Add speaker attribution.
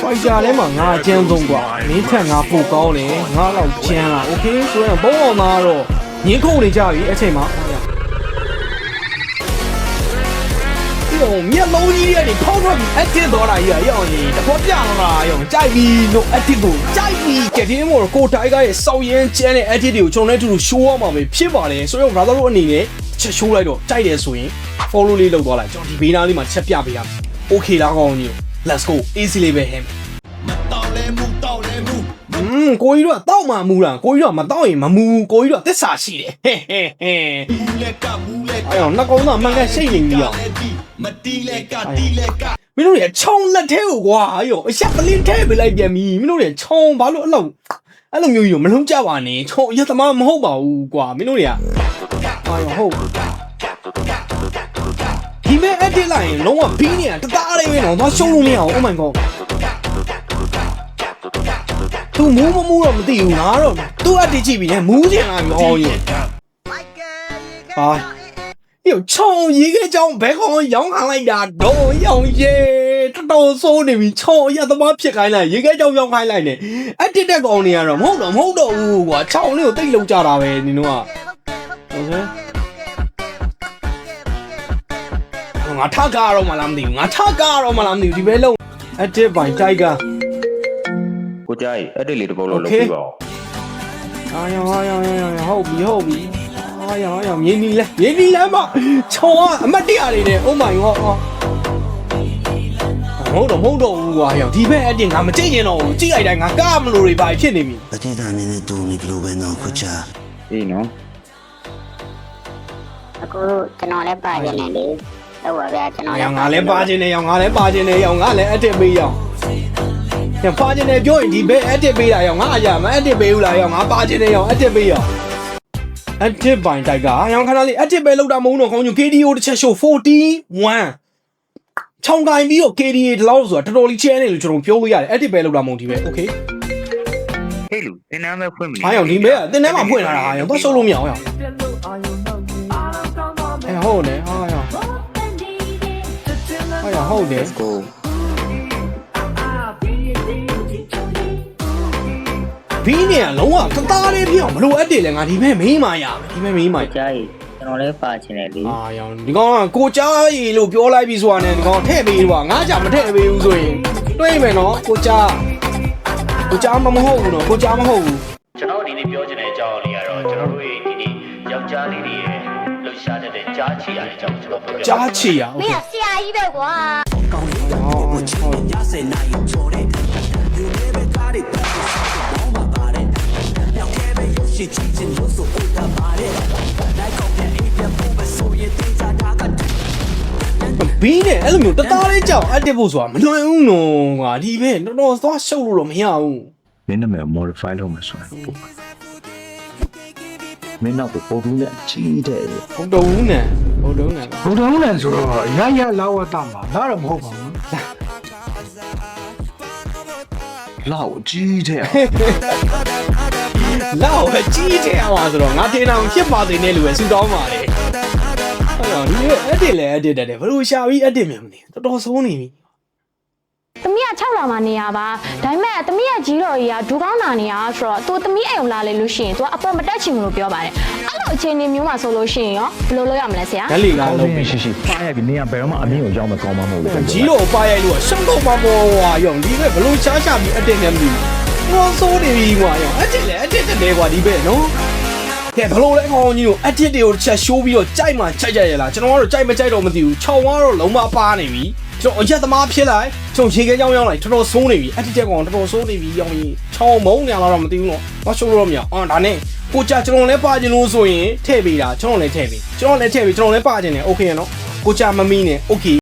Speaker 1: ဖိုက်ဂျာထဲမှာငါအကျန်းဆုံးกว่าမင်းထက်ငါပိုကောင်းတယ်ငါတော့ကျန်းလာโอเคဆိုရင်ဘုံအောင်သားတော့ညင်းခုန်နေကြပြီအချိန်မှာဟိုမျက်လုံးကြီးတွေကနေဖောက်ထွက်ပြီးအတစ်တော်တာကြီးကရောက်ရင်တဘောပြအောင်လားရောက်ကြိုက်ပြီလို့အတစ်ကိုကြိုက်ပြီကတင်းမို့ကိုတိုင်ကရဲ့စောက်ရင်ကျန်းတဲ့အတစ်တွေကိုကျွန်တော်လည်းတူတူရှိုးရမှာပဲဖြစ်ပါတယ်ဆိုတော့ brother တို့အနေနဲ့ချက်ရှိုးလိုက်တော့ကြိုက်တယ်ဆိုရင် follow လေးလုပ်သွားလိုက်ကျွန်တော်ဒီဘေးနားလေးမှာချက်ပြပေးရမယ် okay လားကောင်းကြီး let's go easy လေးပဲဟဲ့อืมကိုကြီးတို့ကတောက်မှမူတာကိုကြီးတို့ကမတောက်ရင်မမူဘူးကိုကြီးတို့ကသစ္စာရှိတယ်ဟဲ့ဟဲ့ဟဲ့အဲ့တော့နှစ်ကုန်းသားမှန်ကန်ရှိတ်နေပြီအောင်မတီးလက်ကတီးလက်ကမင်းတို့ရချောင်းလက်ထဲကိုကွာအယောအရှက်ပလင်းထဲပေးလိုက်ပြန်ပြီမင်းတို့ရချောင်းဘာလို့အဲ့လိုအဲ့လိုမျိုးကြီးကိုမလုံးကြပါနဲ့ချောင်းအရက်သမားမဟုတ်ပါဘူးကွာမင်းတို့ရအာယောဟုတ်ဒီ မဲ့အတစ်လိုက်ရင်လုံးဝဘီးနေတာတသားလေးပဲတော့သွားရှုံးလို့မရအောင် oh my god သူမူးမမူးတော့မသိဘူးငါတော့သူ့အတစ်ကြည့်ပြီးနေမူးချင်လာပြီအော်ရင်ဟာယောချောင်းရေးခဲကြောင်းဘဲခေါင်းရောင်းခံလိုက်တာတော့ရောင်ရဲတော်တော်စိုးနေပြီချောင်းအရသမားဖြစ်ခိုင်းလိုက်ရေးခဲကြောင်းရောင်းခိုင်းလိုက်နေအတစ်တက်ကောင်နေရတော့မဟုတ်တော့မဟုတ်တော့ဘူးကွာချောင်းလေးကိုတိတ်လုံးကြတာပဲနင်တို့ကဟုတ်ကဲ့ ငါထကားတော့မလားမသိဘူးငါထကားတော့မလားမသိဘူးဒီဘဲလုံးအတစ်ပိုင်တိုက်က
Speaker 2: ကိုကြားကြီးအဲ့ဒီလေးတစ်ပုတ်လုံးလုပ်
Speaker 1: Okay.
Speaker 2: ပြပါဦး
Speaker 1: အာယောအာယောအာယောဟုတ်ပြီဟုတ်ပြီအာယောအာယောမြင်းနီလဲမြင်းနီလဲမချောင်းကအမတ်တရားတွေနဲ့ Oh my god ဟုတ်တော့မဟုတ်တော့ဘူးကွာယောဒီဘက်အတင်ငါမကြိတ်ရင်တော့ဘူးကြည့်လိုက်တိုင်းငါကားမလို့တွေပါဖြစ်နေပြီ
Speaker 3: အတင်းသားနေနဲ့တူနေကြလို့ပဲနော်ခုချာ
Speaker 2: အေးနော်
Speaker 4: အခုကျွန်တော်လည်းပါနေတယ်လေ ဟုတ်ပါဗျာကျွန်တော်
Speaker 1: ယောင်ငါလည်းပါခြင်းနဲ့ယောင်ငါလည်းပါခြင်းနဲ့ယောင်ငါလည်းအတစ်ပေးယောင်ယောင်ပါခြင်းနဲ့ပြောရင်ဒီဘက်အတစ်ပေးတာယောင်ငါအရာမအတစ်ပေးဘူးလားယောင်ငါပါခြင်းနဲ့ယောင်အတစ်ပေးယောင်အတစ်ပိုင်တိုက်ကယောင်ခဏလေးအတစ်ပဲလောက်တာမဟုတ်တော့ခေါင်းည KDO တစ်ချက်ရှို့41ချောင်းကိုင်းပြီးတော့ KDA ဒီလောက်ဆိုတာတော်တော်လေးချဲနေလို့ကျွန်တော်ပြောလို့ရတယ်အတစ်ပဲလောက်တာမဟုတ်ဒီပဲ okay
Speaker 2: ဟေးလူတင်းနမ်းပဲဖွင့်ပြီ
Speaker 1: အားယောင်ဒီမဲကတင်းထဲမှာဖွင့်လာတာအားယောင်တော့ရှုပ်လို့မရအောင်ယောင်အဲဟုတ်တယ်အားယောင်အားယောင် ဟုတ်တယ်
Speaker 2: ကို
Speaker 1: ဘီးနေကလုံးဝကသားလေးဖြစ်အောင်မလိုအပ်တယ်လေငါဒီမဲ့မင်းမာရမယ်ဒီမဲ့မင်းမာရ
Speaker 4: ကြားကြီးကျွန်တော်လည်းပါချင်တယ်လေ
Speaker 1: အာယောင်ဒီကောင်ကကိုကြားရီလို့ပြောလိုက်ပြီဆိုတာနဲ့ဒီကောင်ထည့်ပေးလို့ကငါကြမထည့်ပေးဘူးဆိုရင်တွေးမယ်နော်ကိုကြားကိုကြားမမဟုတ်ဘူးနော်ကိုကြားမဟုတ်ဘူး
Speaker 5: ကျွန်တော်ဒီနေ့ပြောချင်တဲ့အကြောင်းလေးကတော့ကျွန်တော်တို့ရဲ့ဒီနေ့ယောက်ျားလေးတွေရဲ့လှူ ရှာတတ်တဲ့ကြားချီရအကြောင်းကျွန်တော်ပြောပြ
Speaker 1: ကြားချီရဟုတ်
Speaker 6: မင်းကဆရာကြီးပဲကွာကောင်းတ
Speaker 1: ယ်ဟုတ်ဟုတ်ည
Speaker 7: စေနိုင်ချောတဲ့ဒီနေ့ပဲကားတွေတက်
Speaker 1: ဘော
Speaker 7: မှာပါတယ်ပြောင်းခဲ့ပဲရုပ်ရှင်ကြည့်ချင်းလို့ဆိုဥတာပါတယ်လိုက်ကောင်းတဲ့အေးပြ
Speaker 1: န်
Speaker 7: ဖို့ပဲဆိုရင်တေးချတာက
Speaker 1: ဘီးနဲ့အဲ့လိုမျိုးတသားလေးကြောက်အတက်ဖို့ဆိုတာမလွယ်ဘူးနော်ဟာဒီပဲတော်တော်သွားရှုပ်လို့တော့မရဘူး
Speaker 8: မင်းနာမည် modify လုပ်မယ်ဆိုရင် မင်းနောက်ကိုပုံသူနဲ့အကြီးတဲ့
Speaker 1: ဟုတ်တော့ဘူးနဲ့ဟုတ်တော့နဲ့
Speaker 9: ဘုံတော်နဲ့ဆိုတော့ရရလာဝတမှာလာတော့မဟုတ်ပါဘူး
Speaker 8: လောက်အကြီးတဲ့
Speaker 1: လောက်ပဲကြီးတယ်အောင်ဆိုတော့ငါတင်အောင်ဖြစ်ပါသေးနဲ့လူပဲဆူတောင်းပါလေဟုတ်တော့ဒီအက်တစ်လည်းအက်တစ်တက်တယ်ဘလို့ရှာပြီးအက်တစ်မြန်မသိတော်တော်ဆုံးနေပြီ
Speaker 6: သမီးက6လာမှနေရပါဒါပေမဲ့သမီးကကြီးတော်ကြီးကဒူကောင်းနာနေရဆိုတော့ तू သမီးအိမ်ကိုလာလေလို့ရှိရင် तू အပေါ်မတက်ချင်ဘူးလို့ပြောပါတယ်အဲ့လိုအခြေအနေမျိုးမှာဆိုလို့ရှိရင်ရောဘယ်လိုလုပ်ရမလဲဆရာ
Speaker 1: ဓာတ်လီက
Speaker 8: ကောင်း
Speaker 1: လုံး
Speaker 8: နေ
Speaker 1: ပြီ
Speaker 8: ရှိရှိပါရပြီနေရဘယ်တော့မှအမင်းကိုရောက်မကောင်းမှမဟုတ်ဘူး
Speaker 1: ကြီးတော့ပါရိုက်လို့ရှုံးတော့မပေါ်ဟွာရောဒီပဲဘလို့ရှားရှာပြီးအက်တစ်နဲ့မသိဘူးတော်ဆိုးနေပြီကွာရောအက်တစ်လည်းအက်တစ်တက်တယ်ကွာဒီပဲနော်ကဲဘလို့လဲခေါင်းကြီးတို့အက်တစ်တွေကိုတစ်ချက်ရှိုးပြီးတော့ကြိုက်မှကြိုက်ကြရလားကျွန်တော်ကတော့ကြိုက်မကြိုက်တော့မသိဘူးခြောက်ဝါတော့လုံးမပါနေပြီ ကျွန်တော်အရက်သမားဖြစ်လိုက်ကျွန်တော်ခြေခဲကြောင်းရောက်လိုက်တော်တော်ဆိုးနေပြီအက်တစ်တက်ကောင်တော်တော်ဆိုးနေပြီရောင်ကြီးချောင်းမုံနေလားတော့မသိဘူးနော်တော့ရှိုးလို့မရအောင်ဒါနဲ့ကိုကြကျွန်တော်လည်းပါခြင်းလို့ဆိုရင်ထည့်ပေးတာကျွန်တော်လည်းထည့်ပေးကျွန်တော်လည်းထည့်ပေးကျွန်တော်လည်းပါခြင်းနဲ့โอเคရနော်ကိုကြမမီးနဲ့โอเค